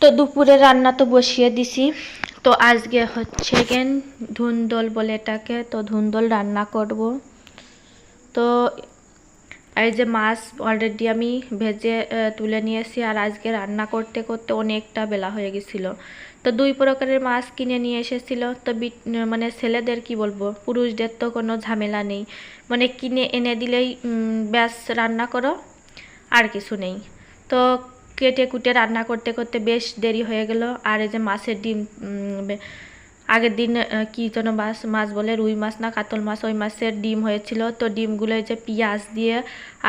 তো দুপুরে রান্না তো বসিয়ে দিছি। তো আজকে হচ্ছে গেন ধুন্দল বলে এটাকে, তো ধুন্দল রান্না করব। তো এই যে মাছ অলরেডি আমি ভেজে তুলে নিয়েছি আর আজকে রান্না করতে করতে অনেকটা বেলা হয়ে গেছিল। তো দুই প্রকারের মাছ কিনে নিয়ে এসেছিল। তো মানে ছেলেদের কি বলব, পুরুষদের তো কোনো ঝামেলা নেই। মানে কিনে এনে দিলেই ব্যাস রান্না করো, আর কিছু নেই। তো কেটে কুটে রান্না করতে করতে বেশ দেরি হয়ে গেল। আর এই যে মাছের ডিম আগের দিন কি যেন মাছ মাছ বলে রুই মাছ না কাতল মাছ, ওই মাছের ডিম হয়েছিল। তো ডিমগুলো যে পেঁয়াজ দিয়ে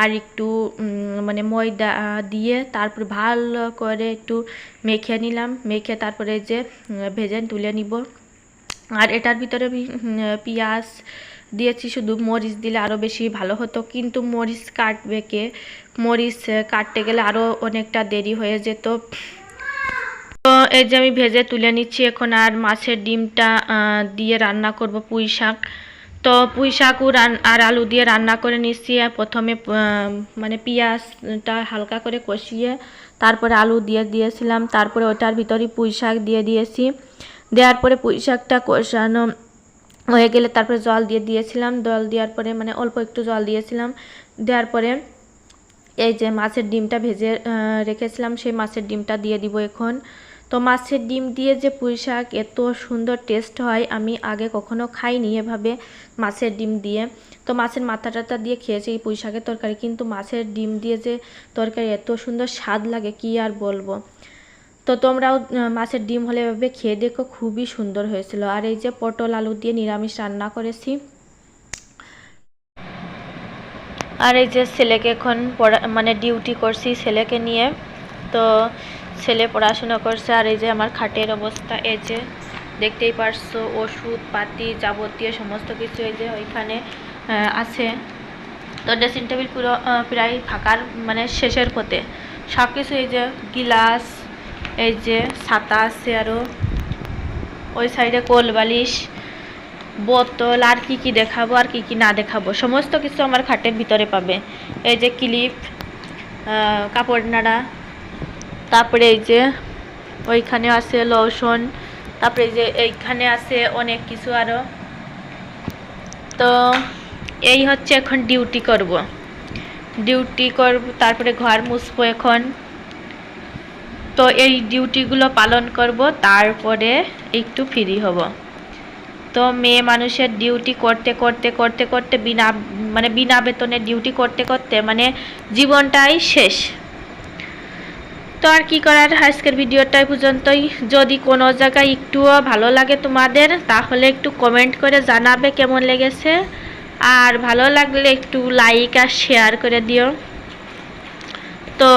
আর একটু মানে ময়দা দিয়ে তারপর ভালো করে একটু মেখে নিলাম। মেখে তারপরে যে ভেজে তুলে নিব। আর এটার ভিতরে পেঁয়াজ দিয়েছি, শুধু মরিচ দিলে আরও বেশি ভালো হতো। কিন্তু মরিচ কাটবে কে? মরিচ কাটতে গেলে আরও অনেকটা দেরি হয়ে যেত। তো এই যে আমি ভেজে তুলে নিচ্ছি এখন, আর মাছের ডিমটা দিয়ে রান্না করব পুঁই শাক। তো পুঁই শাকও আর আলু দিয়ে রান্না করে নিচ্ছি। প্রথমে মানে পেঁয়াজটা হালকা করে কষিয়ে তারপরে আলু দিয়ে দিয়েছিলাম। তারপরে ওটার ভিতরে পুঁই শাক দিয়ে দিয়েছি। দেওয়ার পরে পুঁই শাকটা কষানো হয়ে গেলে তারপরে জল দিয়ে দিয়েছিলাম। জল দেওয়ার পরে মানে অল্প একটু জল দিয়েছিলাম। দেওয়ার পরে এই যে মাছের ডিমটা ভেজে রেখেছিলাম, সেই মাছের ডিমটা দিয়ে দিব এখন। তো মাছের ডিম দিয়ে যে পুঁই শাক এত সুন্দর টেস্ট হয়, আমি আগে কখনো খাইনি এভাবে মাছের ডিম দিয়ে। তো মাছের মাথা টাথা দিয়ে খেয়েছি এই পুঁই শাকের তরকারি, কিন্তু মাছের ডিম দিয়ে যে তরকারি এত সুন্দর স্বাদ লাগে, কি আর বলব? তো তোমরাও মাছের ডিম হলে এভাবে খেয়ে দেখো, খুবই সুন্দর হয়েছিল। আর এই যে পটল আলু দিয়ে নিরামিষ রান্না করেছি। আর এই যে ছেলেকে এখন পড়া মানে ডিউটি করছি ছেলেকে নিয়ে। তো ছেলে পড়াশোনা করছে, আর এই যে আমার খাটের অবস্থা, এই যে দেখতেই পারছ, ওষুধ পাতি যাবতীয় সমস্ত কিছু এই যে ওইখানে আছে। তো ড্রেসিং টেবিল পুরো প্রায় ফাঁকার মানে শেষের পথে। সব কিছু এই যে গিলাস এই যে ছাতা আছে আরও ওই সাইডে কোল বালিশ, বোতল, আর কি কি দেখাবো, আর কি কি না দেখাবো। সমস্ত কিছু আমার খাটের ভিতরে পাবে। এই যে ক্লিপ কাপড় নাড়া, তারপরে এই যে ওইখানে আছে লোশন তারপরে যে এইখানে আছে অনেক কিছু আরও তো এই হচ্ছে এখন ডিউটি করব। ডিউটি করব, তারপরে ঘর মুছবো এখন। তো এই ডিউটিগুলো পালন করব, তারপরে একটু ফ্রি হব। তো মেয়ে মানুষের ডিউটি করতে করতে করতে করতে বিনা মানে বিনা বেতনে ডিউটি করতে করতে মানে জীবনটাই শেষ। তো আর কি করার? আজকের ভিডিওটা এই পর্যন্তই। যদি কোনো জায়গায় একটুও ভালো লাগে তোমাদের, তাহলে একটু কমেন্ট করে জানাবে কেমন লেগেছে। আর ভালো লাগলে একটু লাইক আর শেয়ার করে দিও। তো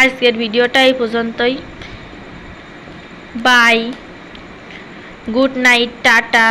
আজকের ভিডিওটা এই পর্যন্তই। Bye good night tata.